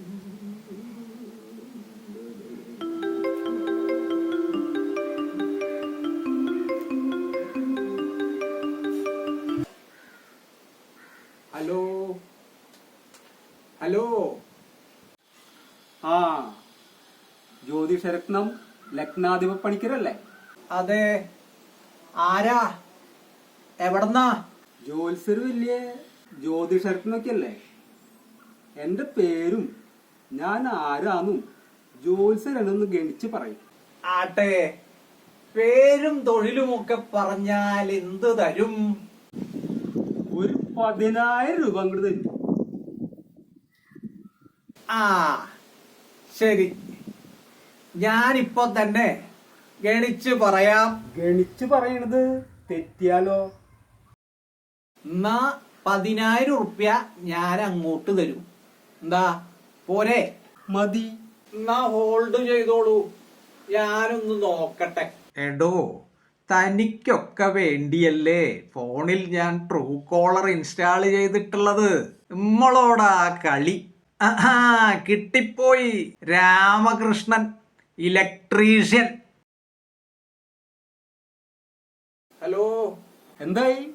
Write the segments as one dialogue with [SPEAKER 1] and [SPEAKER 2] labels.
[SPEAKER 1] Hello. Hello. ആ ജ്യോതിഷരത്നം ലഗ്നാധിപ പണിക്കരല്ലേ?
[SPEAKER 2] അതെ. ആരാ? എവിടെന്നാ?
[SPEAKER 1] ജോത്സർ വലിയ ജ്യോതിഷരത്നൊക്കെ അല്ലേ എന്റെ പേരും ഞാൻ ആരാന്നും ജോത്സരനൊന്ന് ഗണിച്ച് പറയും.
[SPEAKER 2] ആട്ടെ പേരും തൊഴിലുമൊക്കെ പറഞ്ഞാൽ എന്ത് തരും?
[SPEAKER 1] ഒരു പതിനായിരം രൂപ അങ്ങോട്ട് തരും.
[SPEAKER 2] ആ ശരി. ഞാനിപ്പോ തന്നെ ഗണിച്ച് പറയാം.
[SPEAKER 1] ഗണിച്ച് പറയണത് തെറ്റിയാലോ?
[SPEAKER 2] എന്നാ പതിനായിരം ഉറുപ്യ ഞാൻ അങ്ങോട്ട് തരും. എന്താ? പോരെ?
[SPEAKER 1] മതി.
[SPEAKER 2] എന്നാ ഹോൾഡ് ചെയ്തോളൂ. ഞാനൊന്ന് നോക്കട്ടെ. എടോ തനിക്കൊക്കെ വേണ്ടിയല്ലേ ഫോണിൽ ഞാൻ ട്രൂ കോളർ ഇൻസ്റ്റാൾ ചെയ്തിട്ടുള്ളത്? നമ്മളോടാ കളി. ആഹാ, കിട്ടിപ്പോയി. Ramakrishnan electrician hello?
[SPEAKER 1] എന്തായി?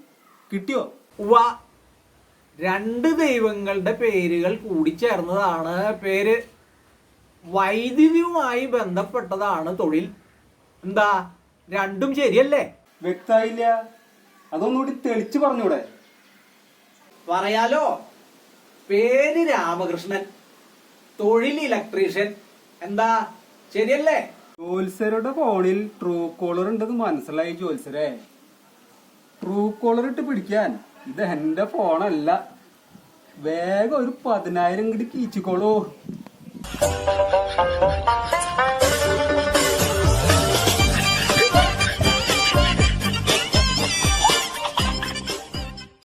[SPEAKER 1] കിട്ടിയോ?
[SPEAKER 2] ഉവ്വ രണ്ട് ദൈവങ്ങളുടെ പേരുകൾ കൂടിച്ചേർന്നതാണ് പേര് വൈദ്യുതിയുമായി ബന്ധപ്പെട്ടതാണ് തൊഴിൽ. എന്താ? രണ്ടും ശരിയല്ലേ?
[SPEAKER 1] വ്യക്തമായില്ല അതൊന്നുകൂടി തെളിച്ചു പറഞ്ഞൂടെ?
[SPEAKER 2] പറയാലോ. പേര് രാമകൃഷ്ണൻ തൊഴിൽ ഇലക്ട്രീഷ്യൻ. എന്താ? ശരിയല്ലേ?
[SPEAKER 1] ജോത്സരുടെ ഫോണിൽ ട്രൂ കോളർ ഉണ്ടെന്ന് മനസ്സിലായി ജോത്സരെ ട്രൂ കോളർ ഇട്ട് പിടിക്കാൻ. ഇത് എന്റെ ഫോണല്ല. വേഗം ഒരു പതിനായിരം കിട്ടി കീച്ചിക്കോളൂ.